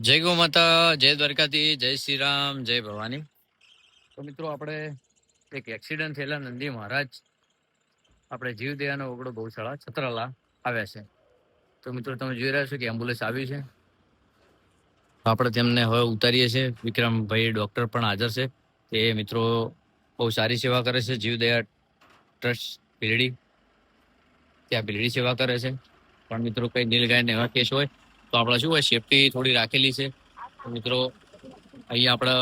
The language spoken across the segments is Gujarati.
જય ગૌ માતા, જય દ્વારકાથી જય શ્રી રામ જય ભવાની. તો મિત્રો આપણે એક એક્સિડન્ટ થયેલા નંદી મહારાજ, આપણે જીવદયાનો ઓગળો ગૌશાળા છત્રાલા આવ્યા છે. તો મિત્રો તમે જોઈ રહ્યા છો કે એમ્બ્યુલન્સ આવી છે. આપણે તેમને હવે ઉતારીએ છીએ. વિક્રમભાઈ ડૉક્ટર પણ હાજર છે. તે મિત્રો બહુ સારી સેવા કરે છે. જીવદયા ટ્રસ્ટ ભીલડી ત્યાં ભીલડી સેવા કરે છે. પણ મિત્રો કંઈ નીલગાયને એવા કેસ હોય તો આપણે શું હોય સેફટી થોડી રાખેલી છે. મિત્રો અહીંયા આપણે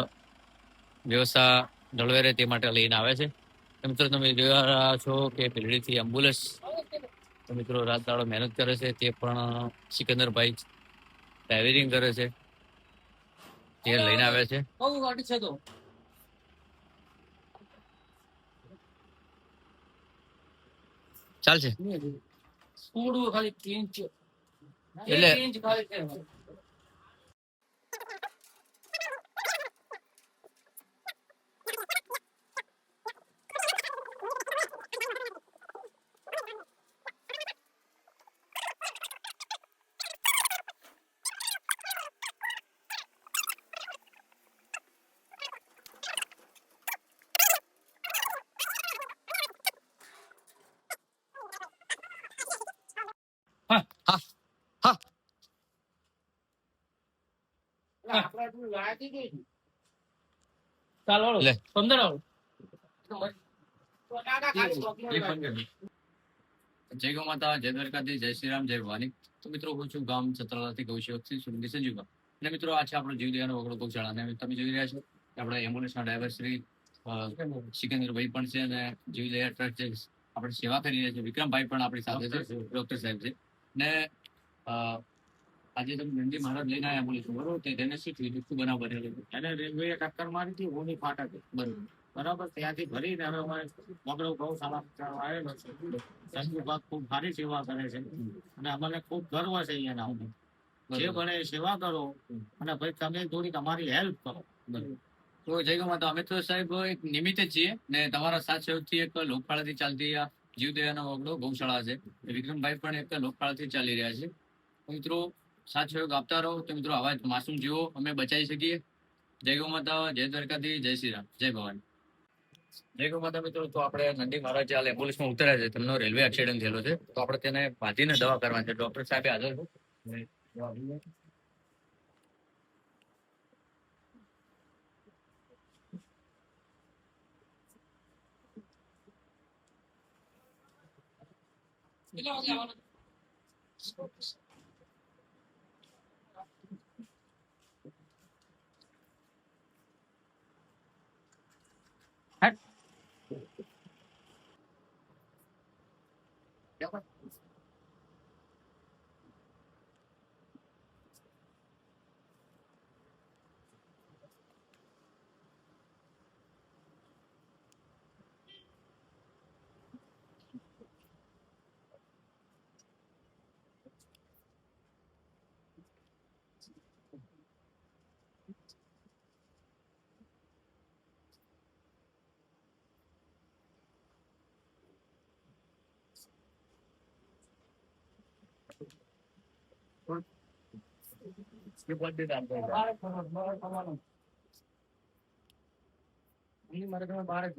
વ્યવસ્થા જળવાઈ રહે તે માટે લઈને આવે છે. મિત્રો તમે જોઈ રહ્યા છો કે પેલડીથી એમ્બ્યુલન્સ મિત્રો રાત દાડો મહેનત કરે છે. તે પણ સિકંદરભાઈ ડ્રાઇવિંગ કરે છે. તે લઈને આવે છે. ચાલશે. ખાલી એટલે- ચાલ પંદર વાળો જય ગૌ માતા જય દ્વારકાથી જય શ્રી રામ જય ભવાની. તો મિત્રો હું છું ગામ છત્રાલાથી ગૌશેવકથી સુરંગી સંજીવા અને મિત્રો આ છે આપણો જીવદયાનો વગડો ગૌશાળા. અને તમે જોઈ રહ્યા છો આપણા એમ્બ્યુલન્સના ડ્રાઈવર શ્રી સિકંદરભાઈ પણ છે અને જીવદયા ટ્રસ્ટ જે આપણે સેવા કરી રહ્યા છે. વિક્રમભાઈ પણ આપણી સાથે છે ડોક્ટર સાહેબ છે. ને આજે તમે નંદી મહારાજ લઈને આવ્યા એમ્બ્યુલન્સ બરોબર? તે તેને શું થયું? શું બનાવ બનેલો એને રેલવે ટક્કર મારી હતી હોની ફાટક બરોબર. બરાબર? ત્યાંથી ભરીને હવે અમારે મગડો ગૌશાળા આવેલો છે. સંજુ વિભાગ ખૂબ સારી સેવા કરે છે. અને અમને ખૂબ ગર્વ છે અહીંયાના અમને. જે ભણે સેવા કરો અને ભાઈ તમે થોડીક અમારી હેલ્પ કરો. તો જય ગૌ માતા અમે તો સાહેબ એક નિમિત્તે જ છીએ. ને તમારા સાથ સહયોગથી એક લોકપાળાથી ચાલતી આ જીવદયાનો વગડો ગૌશાળા છે. વિક્રમભાઈ પણ એક લોકપાળાથી ચાલી રહ્યા છે. મિત્રો સાથ સહયોગ આપતા રહો. તો મિત્રો, આવા માસૂમ જીવો અમે બચાવી શકીએ. જય ગૌ માતા, જય દ્વારકાથી જય શ્રી રામ, જય ભવાની. જય ગૌ માતા મિત્રો, તો આપણે નંદી મહારાજ હાલ એમ્બ્યુલન્સમાં ઉતર્યા છે. તેમનો રેલવે એક્સિડન્ટ થયેલો છે. તો આપણે તેને બાંધીને દવા કરવાની છે. ડોક્ટર સાહેબ હાજર છે. 哎。两块 Skip what did that go wrong? મારે તમે બહાર જ